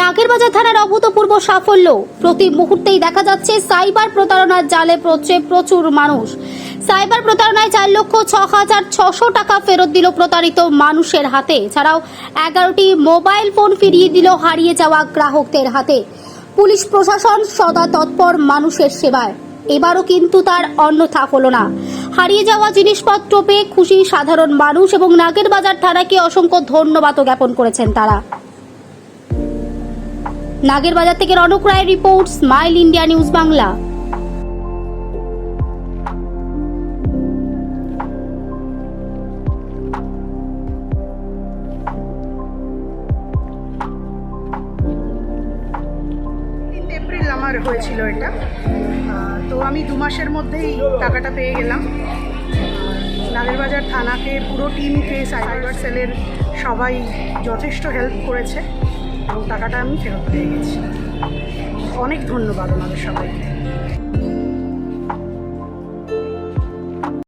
নাগেরবাজার থানার অভূতপূর্ব সাফল্য। প্রতি মুহূর্তেই দেখা যাচ্ছে সাইবার প্রতারণার জালে পড়ছে প্রচুর মানুষ। সাইবার প্রতারণায় চার লক্ষ ছ হাজার ছশো টাকা ফেরত দিল প্রতারিত মানুষের হাতে। ছাড়াও এগারোটি মোবাইল ফোন ফিরিয়ে দিল হারিয়ে যাওয়া গ্রাহকদের হাতে। পুলিশ প্রশাসন সদা তৎপর মানুষের সেবায়। এবারও কিন্তু তার অন্যথা হলো না। হারিয়ে যাওয়া জিনিসপত্র পেয়ে খুশি সাধারণ মানুষ এবং নাগেরবাজার থানাকে অসংখ্য ধন্যবাদ জ্ঞাপন করেছেন তারা। নাগেরবাজার থেকে Ronak Roy report smile India news Bangla. April আমার হয়েছিল এটা। তো আমি দু মাসের মধ্যেই টাকাটা পেয়ে গেলাম। নাগেরবাজার থানাকে পুরো টিমকে সাইবার সেলের সবাই যথেষ্ট হেল্প করেছে। এবং টাকাটা আমি ফেরত পেয়ে গেছি। অনেক ধন্যবাদ ওনাদের সবাইকে।